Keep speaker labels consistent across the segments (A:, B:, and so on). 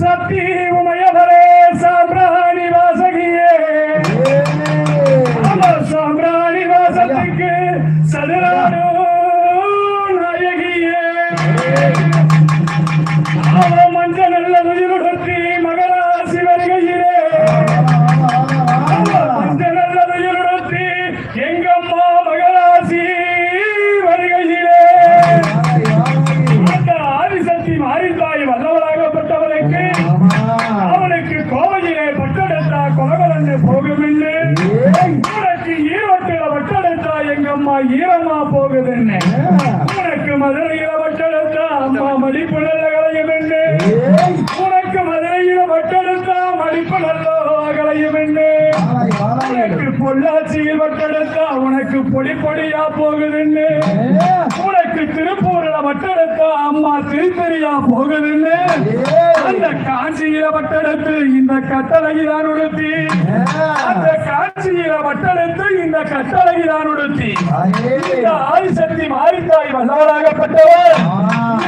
A: சக்தி உமையவரே சாம்பிராணி வாசகியே பொள்ளாச்சியில் வட்டெடுத்தா உனக்கு பொடி பொடியா போகுதுன்னு. உனக்கு திருப்பூர்ல வட்டெடுத்தா அம்மா திருத்தறியா போகுதுன்னு. அந்த காஞ்சியில வட்டெடுத்து இந்த கட்டளையிலான் உடுத்தி. அந்த காட்சியில வட்டெடுத்து இந்த கட்டளையிலான் உடுத்தி. இந்த ஆதிசக்தி மாரித்தாய் வல்லவராகப்பட்டவர்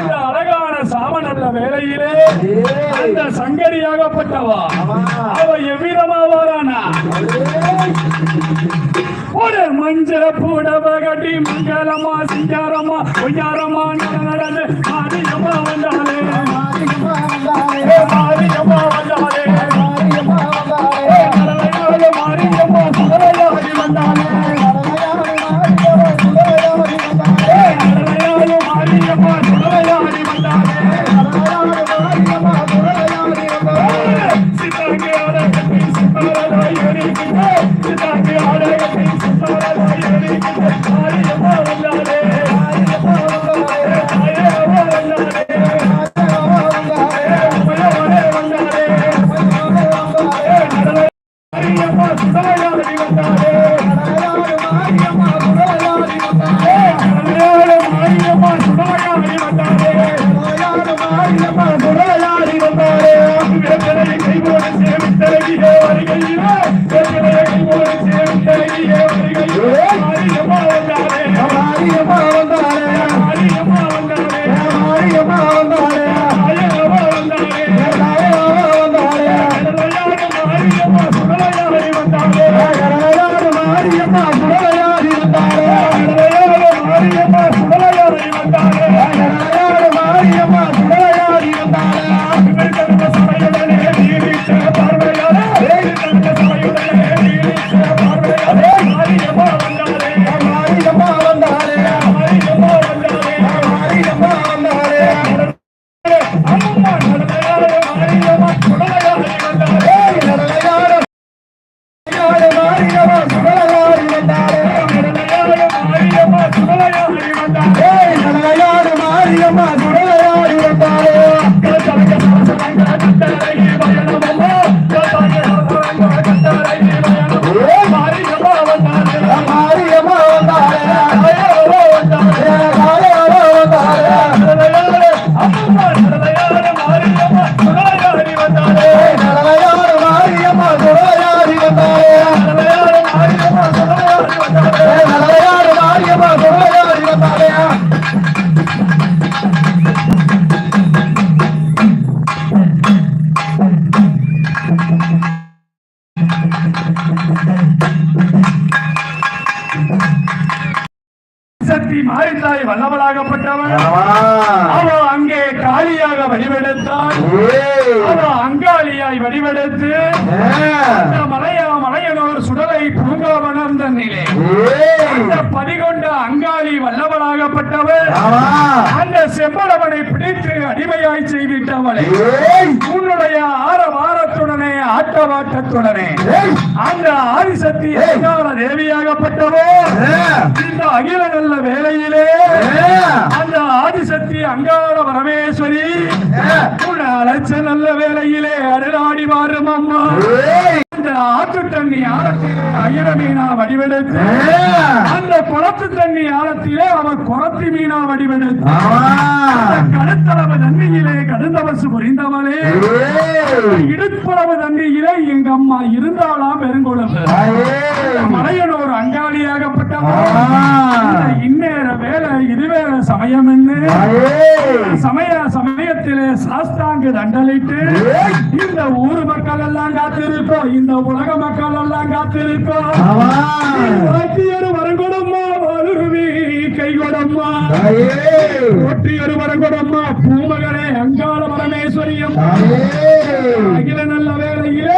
A: இந்த அழகான நல்ல வேளையிலே அந்த சங்கரியாகப்பட்டவா அவ எவ்விதமா வாரானா ஒரு மஞ்சள் புடவ கட்டி மங்களமா சிங்காரமா ஒய்யாரமா நடந்து வந்தாலே. அவ அங்காளியாய் வடிவெடுத்து மலையா மலையனோர் சுடலை பூங்காவனம் தன்னிலே அந்த பதிகொண்ட அங்காளி வல்லவளாகப்பட்டவர் அந்த செம்பளவனை பிடித்து அடிமையாய் செய்விட்டவளை உன்னுடைய ஆரவாரத்துடனே ஆட்டவாட்டத்துடனே அந்த ஆதிசக்தி தேவியாகப்பட்டவோ இந்த அகில நல்ல வேளையிலே அந்த ஆதிசக்தி அங்காள பரமேஸ்வரி உன் அழைச்ச நல்ல வேளையிலே அருளாடி மாறும் அம்மா. தண்ணி ஆழத்திலே அயர குளத்து மீனா வடிவெடுத்து கடுத்தளவு தண்ணியிலே கடுந்தவசு புரிந்தவளே. இடுப்புறவு தண்ணியிலே எங்க அம்மா இருந்தாலாம் பெருங்குளம் மலையனோர் அங்காளியாகப்பட்டவன் வேலை இது வேலை சமயம் சமய சமயத்தில் சாஸ்தாங்க தண்டலிட்டு இந்த ஊர் மக்கள் எல்லாம் காத்திருப்போம் இந்த உலக மக்கள் எல்லாம் காத்திருக்கோம் ஒரு வரங்கொடம்மா வருவி கைகொடம்மா ஒற்றி ஒரு வரங்கொடம்மா பூமகனே அங்காள பரமேஸ்வரியம் அகில நல்ல வேலையில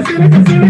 B: Brasil, Brasil.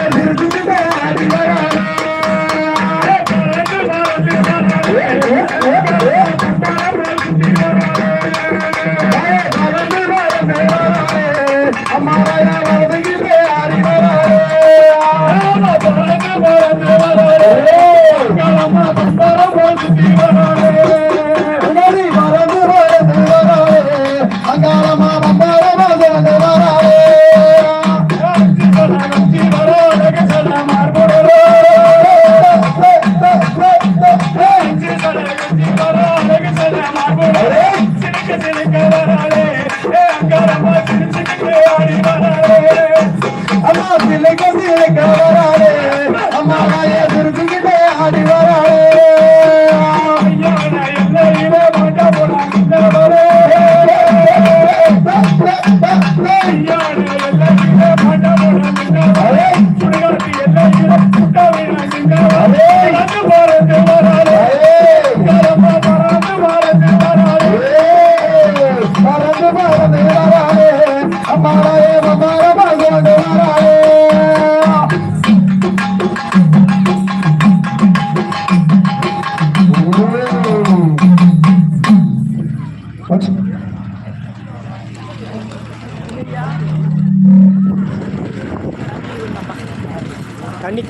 B: Hadi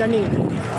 B: 在。